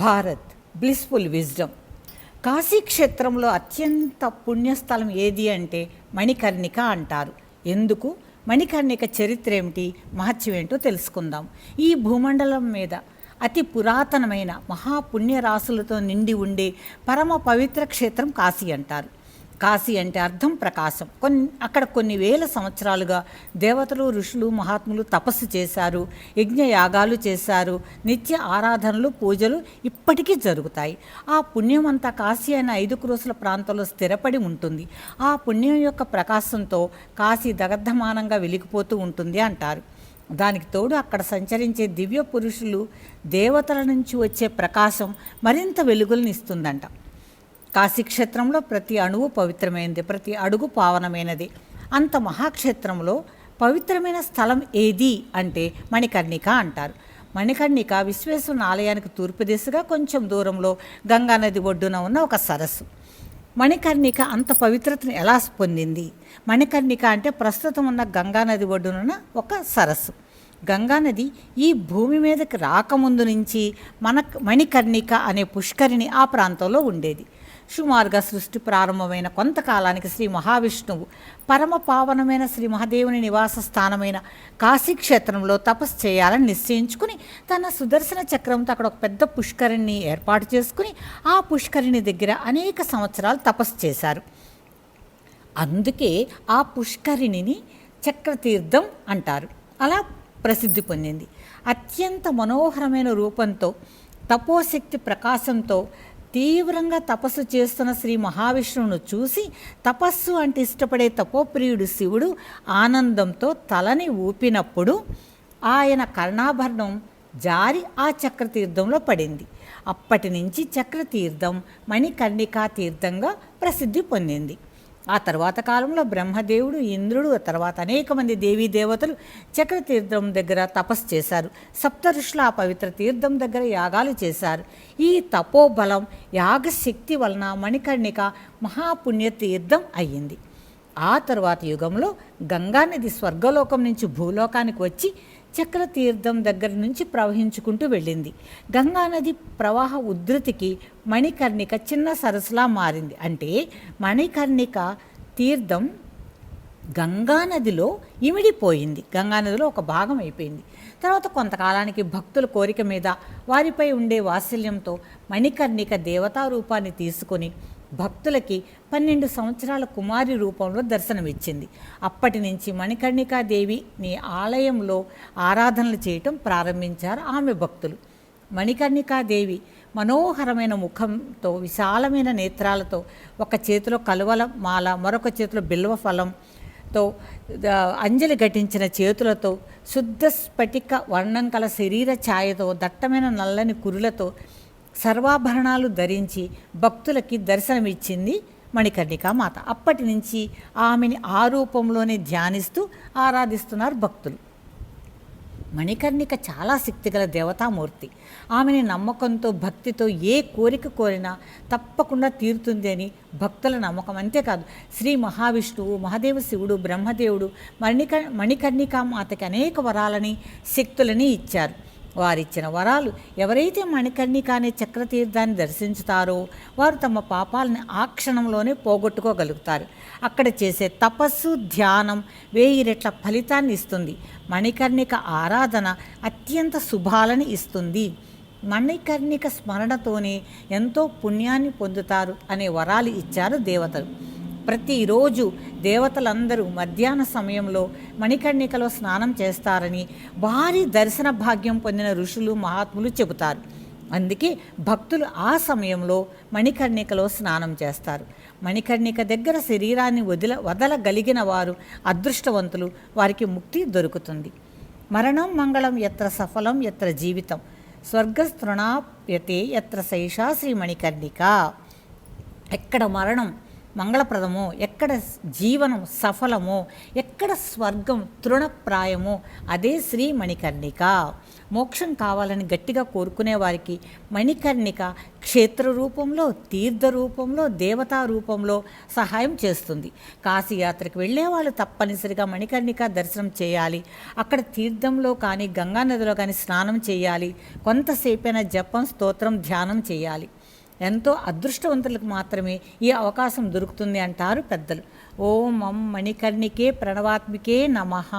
Bharat blissful wisdom Kashi క్షేత్రంలో అత్యంత పుణ్యస్థలం ఏది అంటే మణికర్ణిక అంటారు. ఎందుకు? మణికర్ణిక చరిత్ర ఏమిటి? మహత్యం ఏంటో తెలుసుకుందాం. ఈ భూమండలం మీద అతి పురాతనమైన మహాపుణ్యరాశులతో నిండి ఉండే పరమ పవిత్ర క్షేత్రం కాశీ అంటారు. కాశీ అంటే అర్థం ప్రకాశం. కొన్ని అక్కడ కొన్ని వేల సంవత్సరాలుగా దేవతలు ఋషులు మహాత్ములు తపస్సు చేశారు యజ్ఞ యాగాలు చేశారు నిత్య ఆరాధనలు పూజలు ఇప్పటికీ జరుగుతాయి. ఆ పుణ్యం అంతా కాశీ అయిన ఐదు క్రోసుల ప్రాంతంలో స్థిరపడి ఉంటుంది. ఆ పుణ్యం యొక్క ప్రకాశంతో కాశీ దగద్ధమానంగా వెలిగిపోతూ ఉంటుంది అంటారు. దానికి తోడు అక్కడ సంచరించే దివ్య పురుషులు దేవతల నుంచి వచ్చే ప్రకాశం మరింత వెలుగులను ఇస్తుందంట. కాశీక్షేత్రంలో ప్రతి అణువు పవిత్రమైనది ప్రతి అడుగు పావనమైనది. అంత మహాక్షేత్రంలో పవిత్రమైన స్థలం ఏది అంటే మణికర్ణిక అంటారు. మణికర్ణిక విశ్వేశ్వరుని ఆలయానికి తూర్పు దిశగా కొంచెం దూరంలో గంగానది ఒడ్డున ఉన్న ఒక సరస్సు. మణికర్ణిక అంత పవిత్రతను ఎలా పొందింది? మణికర్ణిక అంటే ప్రస్తుతం ఉన్న గంగానది ఒడ్డునున్న ఒక సరస్సు. గంగానది ఈ భూమి మీదకి రాకముందు నుంచి మన మణికర్ణిక అనే పుష్కరిణి ఆ ప్రాంతంలో ఉండేది. సుమారుగా సృష్టి ప్రారంభమైన కొంతకాలానికి శ్రీ మహావిష్ణువు పరమ పావనమైన శ్రీ మహాదేవుని నివాస స్థానమైన కాశీక్షేత్రంలో తపస్సు చేయాలని నిశ్చయించుకుని తన సుదర్శన చక్రంతో అక్కడ ఒక పెద్ద పుష్కరిణిని ఏర్పాటు చేసుకుని ఆ పుష్కరిణి దగ్గర అనేక సంవత్సరాలు తపస్సు చేశారు. అందుకే ఆ పుష్కరిణిని చక్రతీర్థం అంటారు. అలా ప్రసిద్ధి పొందింది. అత్యంత మనోహరమైన రూపంతో తపోశక్తి ప్రకాశంతో తీవ్రంగా తపస్సు చేస్తున్న శ్రీ మహావిష్ణువును చూసి తపస్సు అంటే ఇష్టపడే తపోప్రియుడు శివుడు ఆనందంతో తలని ఊపినప్పుడు ఆయన కర్ణాభరణం జారి ఆ చక్రతీర్థంలో పడింది. అప్పటి నుంచి చక్రతీర్థం మణికర్ణికా తీర్థంగా ప్రసిద్ధి పొందింది. ఆ తర్వాత కాలంలో బ్రహ్మదేవుడు ఇంద్రుడు ఆ తర్వాత అనేక మంది దేవీ దేవతలు చక్రతీర్థం దగ్గర తపస్సు చేశారు. సప్త ఋషులు ఆ పవిత్ర తీర్థం దగ్గర యాగాలు చేశారు. ఈ తపోబలం యాగశక్తి వలన మణికర్ణిక మహాపుణ్య తీర్థం అయ్యింది. ఆ తర్వాత యుగంలో గంగానది స్వర్గలోకం నుంచి భూలోకానికి వచ్చి చక్రతీర్థం దగ్గర నుంచి ప్రవహించుకుంటూ వెళ్ళింది. గంగానది ప్రవాహ ఉధృతికి మణికర్ణిక చిన్న సరస్సులా మారింది. అంటే మణికర్ణిక తీర్థం గంగానదిలో ఇమిడిపోయింది. గంగానదిలో ఒక భాగం అయిపోయింది. తర్వాత కొంతకాలానికి భక్తుల కోరిక మీద వారిపై ఉండే వాత్సల్యంతో మణికర్ణిక దేవతా రూపాన్ని తీసుకొని భక్తులకి పన్నెండు సంవత్సరాల కుమారి రూపంలో దర్శనమిచ్చింది. అప్పటి నుంచి మణికర్ణికాదేవి నీ ఆలయంలో ఆరాధనలు చేయటం ప్రారంభించారు ఆమె భక్తులు. మణికర్ణికాదేవి మనోహరమైన ముఖంతో విశాలమైన నేత్రాలతో ఒక చేతిలో కలువల మాల మరొక చేతిలో బిల్వ ఫలంతో అంజలి ఘటించిన చేతులతో శుద్ధ స్ఫటిక వర్ణం కల శరీర ఛాయతో దట్టమైన నల్లని కురులతో సర్వాభరణాలు ధరించి భక్తులకి దర్శనమిచ్చింది మణికర్ణిక మాత అప్పటి నుంచి ఆమెని ఆ రూపంలోనే ధ్యానిస్తూ ఆరాధిస్తున్నారు భక్తులు. మణికర్ణిక చాలా శక్తిగల దేవతామూర్తి. ఆమెని నమ్మకంతో భక్తితో ఏ కోరిక కోరినా తప్పకుండా తీరుతుంది అని భక్తుల నమ్మకం. అంతేకాదు శ్రీ మహావిష్ణువు మహాదేవ శివుడు బ్రహ్మదేవుడు మణిక మణికర్ణికామాతకి అనేక వరాలని శక్తులని ఇచ్చారు. వారిచ్చిన వరాలు ఎవరైతే మణికర్ణిక అనే చక్రతీర్థాన్ని దర్శించుతారో వారు తమ పాపాలని ఆ క్షణంలోనే పోగొట్టుకోగలుగుతారు. అక్కడ చేసే తపస్సు ధ్యానం వేయి రెట్ల ఫలితాన్ని ఇస్తుంది. మణికర్ణిక ఆరాధన అత్యంత శుభాలని ఇస్తుంది. మణికర్ణిక స్మరణతోనే ఎంతో పుణ్యాన్ని పొందుతారు అనే వరాలు ఇచ్చారు దేవతలు. ప్రతిరోజు దేవతలందరూ మధ్యాహ్న సమయంలో మణికర్ణికలో స్నానం చేస్తారని భారీ దర్శన భాగ్యం పొందిన ఋషులు మహాత్ములు చెబుతారు. అందుకే భక్తులు ఆ సమయంలో మణికర్ణికలో స్నానం చేస్తారు. మణికర్ణిక దగ్గర శరీరాన్ని వదిల వదలగలిగిన వారు అదృష్టవంతులు వారికి ముక్తి దొరుకుతుంది. మరణం మంగళం ఎత్ర సఫలం ఎత్ర జీవితం. స్వర్గస్తృణాప్యతే ఎత్ర శైషా శ్రీ మణికర్ణిక. ఎక్కడ మరణం? మంగళప్రదమో ఎక్కడ జీవనం సఫలమో ఎక్కడ స్వర్గం తృణప్రాయమో అదే శ్రీ మణికర్ణిక. మోక్షం కావాలని గట్టిగా కోరుకునే వారికి మణికర్ణిక క్షేత్ర రూపంలో తీర్థ రూపంలో దేవతా రూపంలో సహాయం చేస్తుంది. కాశీయాత్రకు వెళ్ళే వాళ్ళు తప్పనిసరిగా మణికర్ణిక దర్శనం చేయాలి. అక్కడ తీర్థంలో కానీ గంగా నదిలో కానీ స్నానం చేయాలి. కొంతసేపైనా జపం స్తోత్రం ధ్యానం చేయాలి. ఎంతో అదృష్టవంతులకు మాత్రమే ఈ అవకాశం దొరుకుతుంది అంటారు పెద్దలు. ఓం మం మణికర్ణికే ప్రణవాత్మికే నమః.